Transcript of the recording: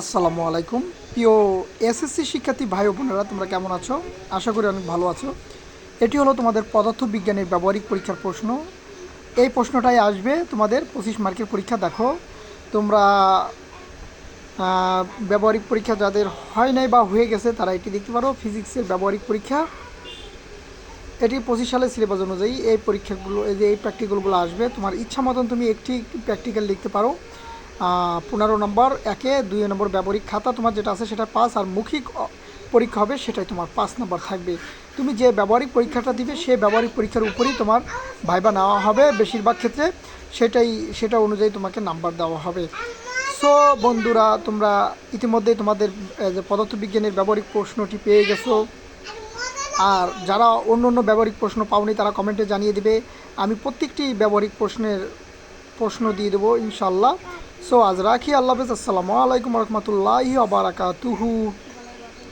আসসালামু আলাইকুম। প্রিয় এসএসসি শিক্ষার্থী ভাই বোনেরা, তোমরা কেমন আছো? আশা করি অনেক ভালো আছো। এটি হলো তোমাদের পদার্থ বিজ্ঞানের ব্যবহারিক পরীক্ষার প্রশ্ন। এই প্রশ্নটাই আসবে তোমাদের পঁচিশ মার্কের পরীক্ষা, দেখো। তোমরা ব্যবহারিক পরীক্ষা যাদের হয় নাই বা হয়ে গেছে, তারা এটি দেখতে পারো, ফিজিক্সের ব্যবহারিক পরীক্ষা। এটি পঁচিশ সালের সিলেবাস অনুযায়ী এই পরীক্ষাগুলো, এই যে এই প্র্যাকটিক্যালগুলো আসবে। তোমার ইচ্ছা মতন তুমি একটি প্র্যাকটিক্যাল লিখতে পারো। পনেরো নম্বর, একে দুই নম্বর ব্যবহারিক খাতা তোমার যেটা আছে সেটা পাস আর মৌখিক পরীক্ষা হবে সেটাই তোমার পাঁচ নম্বর থাকবে। তুমি যে ব্যবহারিক পরীক্ষাটা দিবে সেই ব্যবহারিক পরীক্ষার উপরেই তোমার ভাইবা নেওয়া হবে। বেশিরভাগ ক্ষেত্রে সেটাই, সেটা অনুযায়ী তোমাকে নাম্বার দেওয়া হবে। সো বন্ধুরা, তোমরা ইতিমধ্যেই তোমাদের পদার্থবিজ্ঞানের ব্যবহারিক প্রশ্নটি পেয়ে গেছো। আর যারা অন্য অন্য ব্যবহারিক প্রশ্ন পাওনি, তারা কমেন্টে জানিয়ে দিবে। আমি প্রত্যেকটি ব্যবহারিক প্রশ্নের, প্রশ্ন দিয়ে দেবো ইনশাল্লাহ সো আজ রাখি। আল্লাহ হাফেজ। আসসালামু আলাইকুম রহমতুল্লাহি আবারাকাতুহু